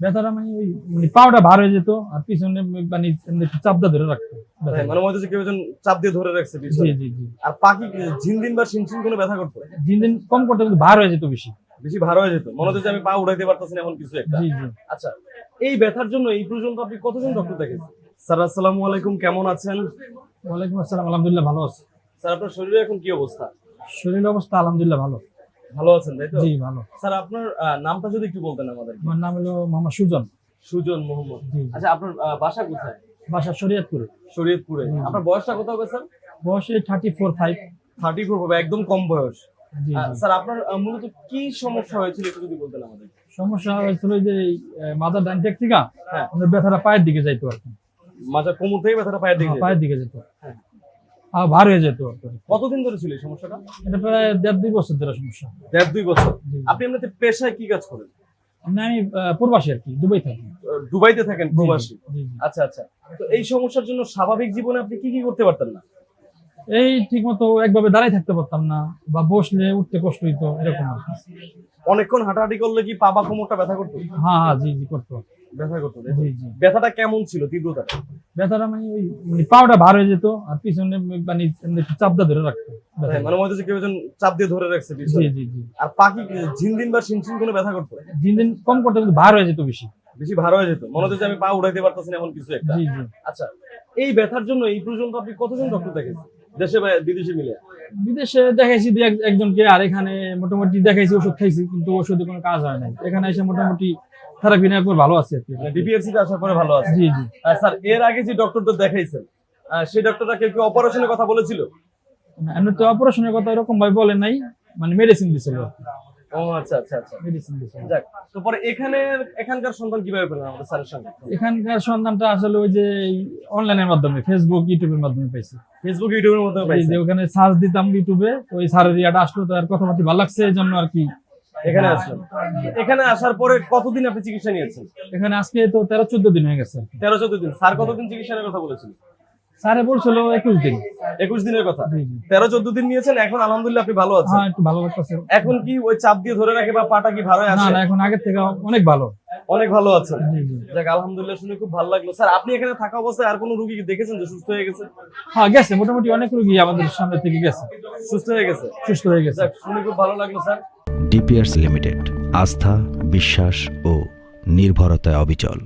ব্যথাটা মানে ওই মানে পাওটা ভার হয়ে যেত আর পিছনে মানে চাপদা ধরে রাখতো মানে মনে হচ্ছে কেউ একজন চাপ দিয়ে ধরে রাখছে জি জি জি। আর বা শিনশিন কোনো ব্যথা করতো? কম করতে কিন্তু ভার হয়ে যেত বেশি। বেশি ভার হয়ে যেত। মনে হচ্ছে আমি পা উঠাইতে পারতেছি না এমন কিছু একটা। জি জি। আচ্ছা এই ব্যথার জন্য এই পর্যন্ত আপনি কতজন ডক্টর দেখেছেন? স্যার আসসালামু আলাইকুম কেমন আছেন? ওয়ালাইকুম আসসালাম আলহামদুলিল্লাহ ভালো আছে। স্যার আপনার শরীরে এখন কি অবস্থা? শরীর অবস্থা আলহামদুলিল্লাহ ভালো। ভালো আছেন তাই তো? জি ভালো। স্যার আপনার নামটা যদি একটু বলতেন আমাদের আমার নাম হলো মোহাম্মদ সুজন। সুজন মোহাম্মদ। আচ্ছা আপনার বাসা কোথায়? বাসা শরীয়তপুরে। শরীয়তপুরে। আপনার বয়সটা কত হবে স্যার? বয়সে thirty four five thirty four হবে একদম কম বয়স। স্যার আপনার মূলত কি সমস্যা হয়েছিল একটু যদি বলতেন আমাদের? সমস্যা হয়েছিল যে মাদার ডাইনটেক থেকে হ্যাঁ। ব্যথাটা পায়ের দিকে যাইতো আর কি। মাঝে কোমর থেকে ব্যথাটা পায়ের দিকে হ্যাঁ, পায়ের দিকে যেত ভার হয়ে যেত। কতদিন ধরে ছিল এই সমস্যাটা? এটা প্রায় দেড় দুই বছর ধরে সমস্যা। দেড় দুই বছর। আপনি এমনিতে পেশায় কি কাজ করেন? না, আমি প্রবাসী আর কি দুবাই থাকি। দুবাইতে থাকেন প্রবাসী। আচ্ছা আচ্ছা। তো এই সমস্যার জন্য স্বাভাবিক জীবনে আপনি কি কি করতে পারতেন না? এই ঠিক মতো একভাবে দাঁড়াই থাকতে পারতাম না বা বসলে উঠতে কষ্ট হইতো এরকম আর অনেকক্ষণ হাঁটাহাঁটি করলে কি পা বা কোমরটা ব্যথা করতো? হ্যাঁ হ্যাঁ জি জি করতো। ব্যথা করতো জি জি। ব্যথাটা কেমন ছিল তীব্রতা ব্যথাটা মানে ওই মানে পাওটা ভার হয়ে যেত আর পিছনে মানে চাপটা ধরে রাখতো মানে মনে হচ্ছে কেউ একজন চাপ দিয়ে ধরে রাখছে জি জি জি। আর পাখি ঝিনদিন বা শিনশিন কোনো ব্যথা করতো? দিন দিন কম করতে কিন্তু ভার হয়ে যেত বেশি। বেশি ভার হয়ে যেত। মনে হচ্ছে আমি পা উঠাইতে পারতেছি না এমন কিছু একটা। জি জি। আচ্ছা এই ব্যথার জন্য এই পর্যন্ত আপনি কতজন ডক্টর দেখেছেন দেশে বিদেশে মিলে? বিদেশে দেখাইছি একজনকে আর এখানে মোটামুটি দেখাইছি ওষুধ খাইছি কিন্তু ওষুধে কোনো কাজ হয় নাই। এখানে এসে মোটামুটি থেরাপি নেওয়ার পর ভালো আছে আর কি। ডিপিএসসি তে আসার পরে ভালো আছে। জি জি। স্যার এর আগে যে ডক্টর তো দেখাইছেন সেই ডক্টরটা কেউ কি অপারেশনের কথা বলেছিল? এমনি তো অপারেশনের কথা এরকম ভাবে বলে নাই মানে মেডিসিন দিছিল ও আচ্ছা আচ্ছা আচ্ছা। মেডিসিন যাক তো পরে এখানে এখানকার সন্তান কীভাবে পেলেন আমাদের স্যারের সঙ্গে? এখানকার সন্ধানটা আসলে ওই যে অনলাইনের মাধ্যমে ফেসবুক ইউটিউবের মাধ্যমে পাইছি। ফেসবুক ইউটিউবের যে ওখানে সার্চ দিতাম ইউটিউবে ওই স্যারের ইয়াটা আসলো তো আর কথাবার্তা ভালো লাগছে এই জন্য আর কি। এখানে এখানে আসার পরে কতদিন আপনি চিকিৎসা নিয়েছেন? এখানে আজকে তো তেরো চোদ্দ দিন হয়ে গেছে তেরো চোদ্দ দিন। স্যার কতদিন চিকিৎসার কথা বলেছিল স্যারে বলছিল একুশ দিন। একুশ দিনের কথা। তেরো চোদ্দ দিন নিয়েছেন এখন আলহামদুলিল্লাহ আপনি ভালো আছেন। হ্যাঁ একটু ভালো লাগতেছে। এখন কি ওই চাপ দিয়ে ধরে রাখে বা পাটা কি ভালো না আসে না এখন আগের থেকে অনেক ভালো। অনেক ভালো আছেন জি জি। যাক আলহামদুলিল্লাহ শুনে খুব ভালো লাগল। স্যার আপনি এখানে থাকা অবস্থায় আর কোনো রুগী দেখেছেন যে সুস্থ হয়ে গেছে? হ্যাঁ গেছে। মোটামুটি অনেক রোগী আমাদের সামনে থেকে গেছে। সুস্থ হয়ে গেছে? সুস্থ হয়ে গেছে। শুনে খুব ভালো লাগল স্যার। ডিপিআরস লিমিটেড আস্থা বিশ্বাস ও নির্ভরতায় অবিচল।